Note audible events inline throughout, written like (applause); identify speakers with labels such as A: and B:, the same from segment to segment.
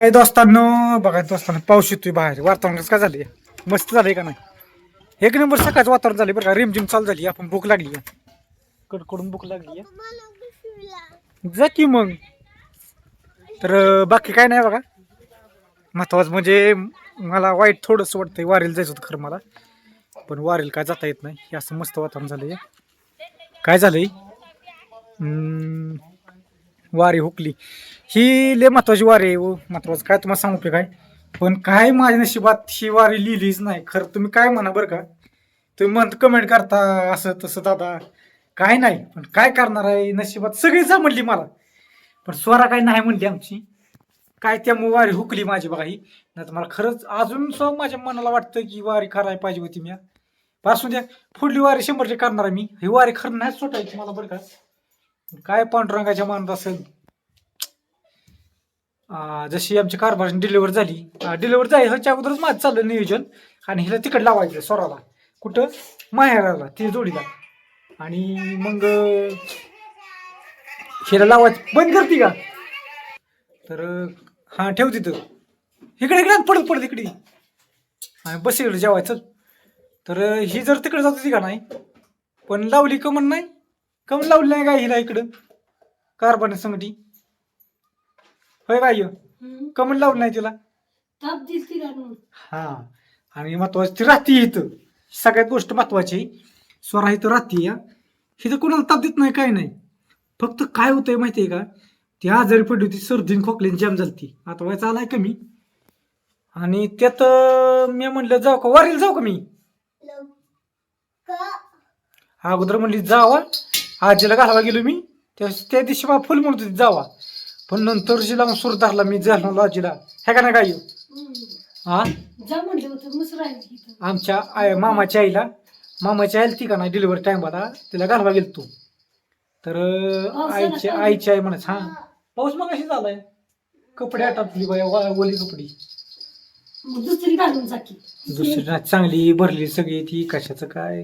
A: काय दोस्तांनो बघा दोस्तांनो पाऊस येतोय बाहेर. वातावरण काय झालंय? मस्त झालंय का नाही? एक नंबर सकाळचं वातावरण झाले बरं का. रिमझिम चालू झाली. आपण भूक लागली कडकडून भूक लागली जा की मग. तर बाकी काय नाही बघा. महत्वाचं म्हणजे मला वाईट थोडंसं वाटतंय. वारीला जायचं होतं खरं मला. पण वारीला काय जाता येत नाही. हे असं मस्त वातावरण झालंय. काय झालंय? वारी हुकली. ही लय महत्वाची वारी आहे हो. महत्वाचं काय तुम्हाला सांगू की काय? पण काय माझ्या नशिबात ही वारी लिहिलीच नाही. खरं तुम्ही काय म्हणा बरं का? तुम्ही म्हणत कमेंट करता असं तसं दादा. काय नाही. पण काय करणार आहे? नशिबात सगळी जा म्हणली मला. पण स्वरा काय नाही म्हणली आमची. काय त्यामुळे वारी हुकली माझी बघा ही. नाही तर मला खरंच अजून सुद्धा माझ्या मनाला वाटतं की वारी करायला पाहिजे होती मी. पासून द्या पुढली वारी शंभर टक्के करणार आहे मी. ही वारी खरं नाही सोडायची मला बरं का. काय पांडुरंगाच्या मनात असेल? जशी आमची कारभार डिलिव्हर झाली. डिलिव्हर झाली ह्याच्या अगोदरच माझं चाललं नियोजन. आणि हिला तिकड लावायचं स्वराला कुठं? माहेराला ती जोडीला. आणि मग हिला लावायचं. बंद करते का? तर हा ठेव तिथं. इकडे इकडे पडत पडत इकडे. आणि बस इकडे जेवायचं. तर ही जर तिकडे जात होती का नाही? पण लावली का म्हण नाही? कमन लावली नाही का हिला इकडं. कारभार संगती होय काय कमन लावलं नाही तिला.
B: ताप दिल तिला म्हणून.
A: हा. आणि महत्वाची ती राहते इथं. सगळ्यात गोष्ट महत्वाची. आहे. स्वरा इथं राहते या इथं कोणाला ताप देत नाही काय नाही. फक्त काय होतंय माहितीये का? ती आजारी पडली होती सर्दीन खोकल्याने जाम झाली आता आलाय कमी. आणि त्यात अं, मी म्हणलं जाऊ का? वारीला जाऊ का मी? अगोदर म्हणली जावा. आजीला घालावा गेलो मी. त्या त्या दिवशी मला फुल म्हणत होती जावा. पण नंतर जिला मग सूर धरला मी झालो आजीला. हे का नाही काय. हा?
B: जा म्हणलं होतं मस्त राहिली इथं
A: आमच्या आय मामाच्या आईला. मामाच्या आईला ती का नाही डिलिव्हरी टाइमला तिला घालवा गेलो तू. तर अं, आईची
B: काय?
A: आईची आई म्हणत हा. पाऊस मग अशी झालाय? कपडे आटापली बाया वा- ओली कपडे.
B: मग दुसरी घालून
A: दुसरी नाही चांगली भरली सगळी ती कशाचं काय?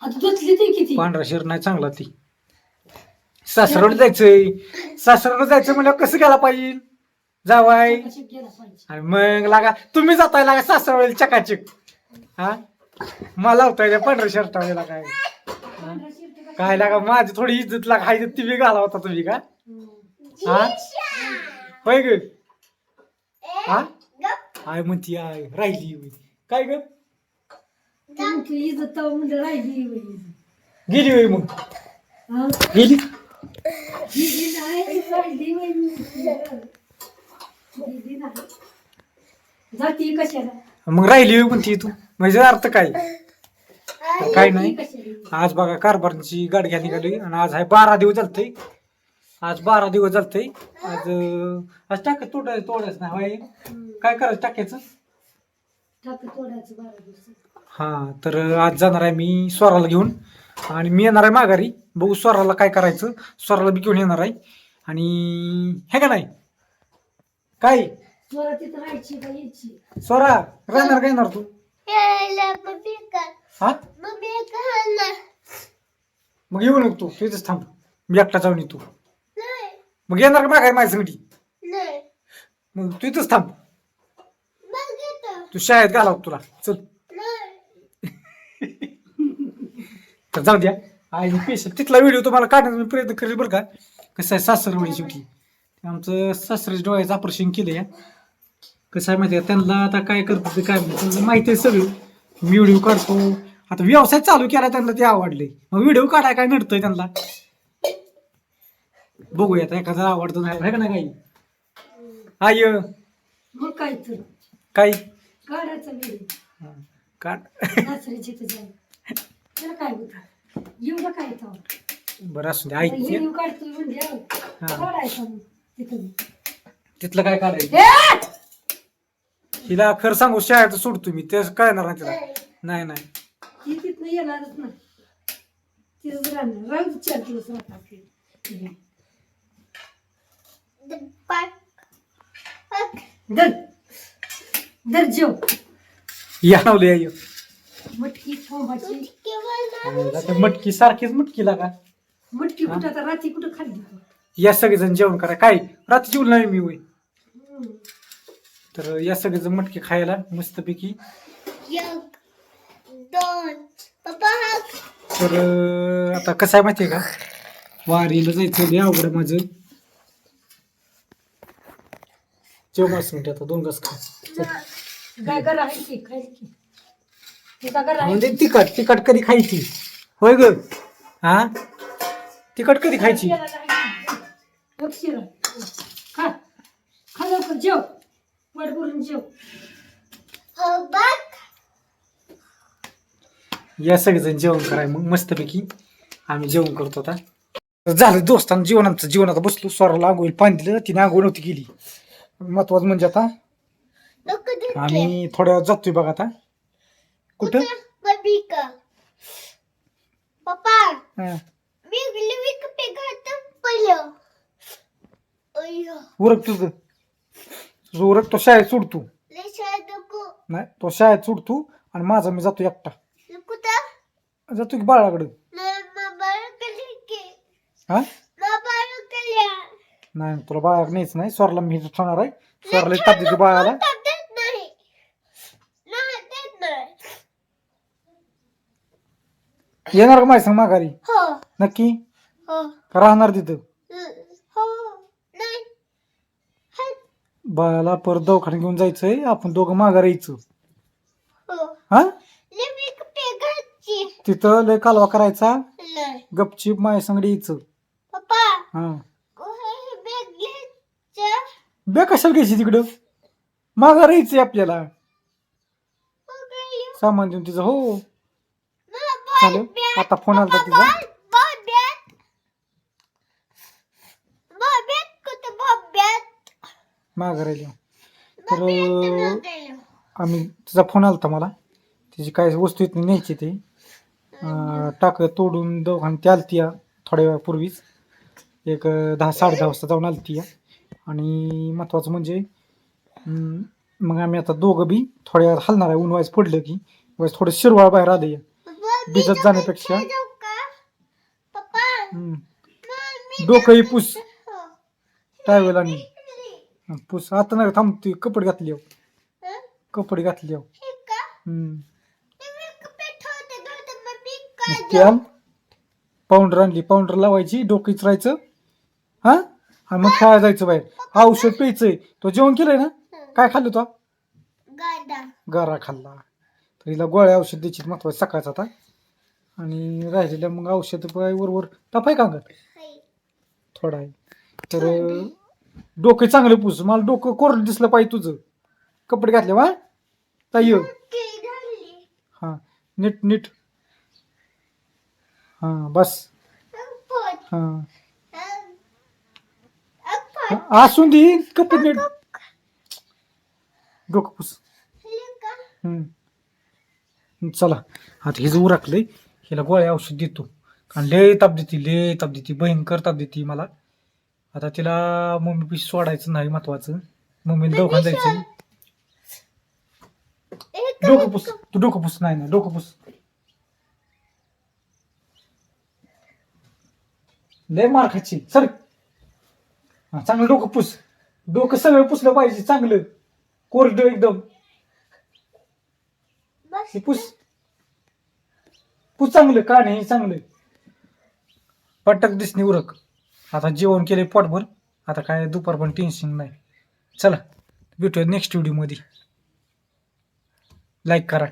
B: आता धुतली ते किती?
A: पांढरा शिर नाही चांगला ती. सासरवड जायचंय. सासरवड जायचं म्हणल्यावर कसं गेला पाहिजे? जावाय. आणि मग लागा तुम्ही जाताय लागा सासरवड चकाचक. हा? मला लावताय पांढऱ्या शर्टावेला काय? काय लागा माझी थोडी इज्जत लागा. हाय ती बी घाला होता तुम्ही का. हा? होय ग? हा? आय म्हणती आय राहिली. काय ग?
B: ती म्हटली इज्जत तेव्हा म्हणलं राहिली इज्जत.
A: गेली होय मग? गेली?
B: जाती कशाला
A: मग राहिली होय म्हणती तू म्हणजे अर्थ काय? काय नाही. आज बघा कारभारची गाडी घ्या निघाली आणि आज आहे बारा दिवस चालतंय आज बारा दिवस चालतंय आज अं, आज टाक तोडाय तोडायचं नाही होय. काय करायचं टाकायचं?
B: टाकं तोडायचं बारा दिवस
A: हा तर आज जाणार आहे मी स्वराला घेऊन आणि मी येणार आहे माघारी. बघू स्वराला काय करायचं. स्वराला बी घेऊन येणार आहे. आणि हे का नाही? काय?
B: स्वरा तिथं राहायची का यायची.
A: स्वरा राहणार काय येणार तू? हा? मग येऊ नको तू. तू इथंच थांब. मी एकटा जाऊन येतो. मग येणार का माघारी माझ्या संगती? मग तू इथंच थांब. तू शाळेत घालाव तुला. चल. (laughs) तर जाऊ द्या. आणि पेशल तिथला व्हिडिओ तुम्हाला काढण्याचा मी प्रयत्न करेल बरं का. कसं आहे सासरवाडी शेवटी. आमचं सासऱ्याच्या डोळ्याचं ऑपरेशन केलं या. कसं आहे माहिती आहे त्यांना आता काय करतो ते काय त्यांना माहिती आहे सगळं. मी व्हिडिओ काढतो. आता व्यवसाय चालू केला त्यांना ते आवडले. मग व्हिडिओ काढाय काय नडतंय त्यांना? बघूया आता एखादा आवडतो नाही आहे का नाही काही? आय
B: मग काय तर काढायचं
A: काढ.
B: सासऱ्याची त्याला काय होतं?
A: बरं असू दे
B: काढतोय म्हणजे
A: हा.
B: काढायचं
A: तिथलं काय काढायचं?
B: ए!
A: हिला खरं सांगू शाळेत सोडतो मी ते कळणार नाही तिला. नाही नाही.
B: ती तिथनं येणारच नाही. तिथंच राहणार राहू दे चार दिवस राहतात ते. धर. धर जेव.
A: या नवले या.
B: मटकी
A: मटकी सारखीच मटकी लागा
B: मटकी कुठं आता रात्री कुठं खाल्ली
A: या सगळेजण जेवण करा. काय? रात्री जेवण नाही मी होय.
B: हम्म.
A: तर या सगळ्याचं मटके खायला मस्तपैकी.
C: एक दोन पप्पा हा
A: तर अं, आता कसं आहे माहितीये का? वारीला जायचं लय अवघड आहे माझं. जेव मास मिनिट आता दोन घास खा.
B: गागर आहे की खायला की? ती गागर आहे
A: म्हणजे तिखट तिखट कधी खायची? होय ग. हा तिखट कधी खायची?
B: जेव. जेव.
C: हो बघ.
A: या सगळेजण जेवण कराय मग मस्तपैकी आम्ही जेवण करतो आता. तर झालं दोस्तांना जेवण आमचं जेवण आता बसलो. स्वराला आंघोळी पाणी दिलं तिने आंघोळ नव्हती गेली. महत्वाचं म्हणजे आता आम्ही थोड्या वेळात जातोय बघा आता. कुठं?
C: पप्पा. मी पहिलं. अय्यो.
A: उरक तुझं. तुझं उरक तो शाळेत
C: लय शाळेत नको.
A: नाही तो शाळेत सोडतो आणि माझा मी जातो एकटा.
C: कुठं?
A: जातो की बाळाकडं. हा? नाही तुला बाळा न्यायचं नाही स्वरला मी ठेवणार आहे. स्वरला ताप देतो बाळाला
C: देत नाही नाही देत नाही
A: येणार का माझ्या सांग माघारी?
C: हो.
A: नक्की?
C: हो.
A: का राहणार तिथं?
C: हं, नाही.
A: बाळाला परत दवाखान्यात घेऊन जायचंय आपण दोघं माघारी यायचं.
C: हो.
A: हा? तिथं लय कालवा करायचा
C: नाही.
A: गपचीप माझ्या संगडी यायचं.
C: पप्पा
A: हा.
C: हे बॅग घ्यायचं?
A: बे कशाला घ्यायची तिकडं? माघार यायचंय आपल्याला. सामान देऊन तिचं हो. चालेल. आता फोन आला तिचा. माघार आली तर आम्ही तिचा फोन आला होता मला. तिची काय वस्तू इथून न्यायची ती. टाक तोडून दवाखान्यात ती आलती या थोड्या वेळापूर्वीच. एक दहा साडे दहा वाजता जाऊन आलती या. आणि महत्वाचं म्हणजे मग आम्ही आता दोघं बी थोड्या हलणार आहे ऊन व्हायचं पडलं की व्हायच थोडं शिरवाळ बाहेर आलं या. भिजत जाण्यापेक्षा? डोकंही पुस. आणि? हं, पुस. आता नाही थांब ती कपडे घातली हो. कपडे घातली हो. हं. तेल पावडर आणली पावडर लावायची डोकं इचरायचं. हा? आणि मग खेळायला जायचं बाहेर. औषध प्यायचंय. तो जेवण केलंय ना? काय खाल्लं तो? गारा खाल्ला. तर हिला गोळ्या औषध द्यायची महत्वाचं सकाळचं आता. आणि राहिलेल्या मग औषध वरवर तापाय का अंगात थोडा आहे. तर डोकं चांगलं पुस. मला डोकं कोरडं दिसलं पाहिजे तुझं. कपडे घातले वा? ताई हा नीट नीट. हा बस. हा. असून दे कपडे नीट. डोकं पुस. हम्म. चला. आता हे जो उरकलंय हिला गोळ्या औषध देतो. कारण लय ताप देते लय ताप देते भयंकर ताप देते मला. आता तिला मम्मी पिशी सोडायचं नाही महत्वाचं. मम्मीला दवाखान्यात जायचं. डोकं पुस तू डोकं पुस नाही ना डोकं पुस. लय मार खायची सर. हा चांगलं डोकं पुस. डोकं सगळं पुसलं पाहिजे चांगलं. कोरड एकदम. हे पुस. पुस चांगलं का नाही चांगलं? पटक दिसणे उरक. आता जेवण केले पोटभर. आता काय दुपार पण टेन्शन नाही. चला भेटूया नेक्स्ट व्हिडिओमध्ये लाईक करा.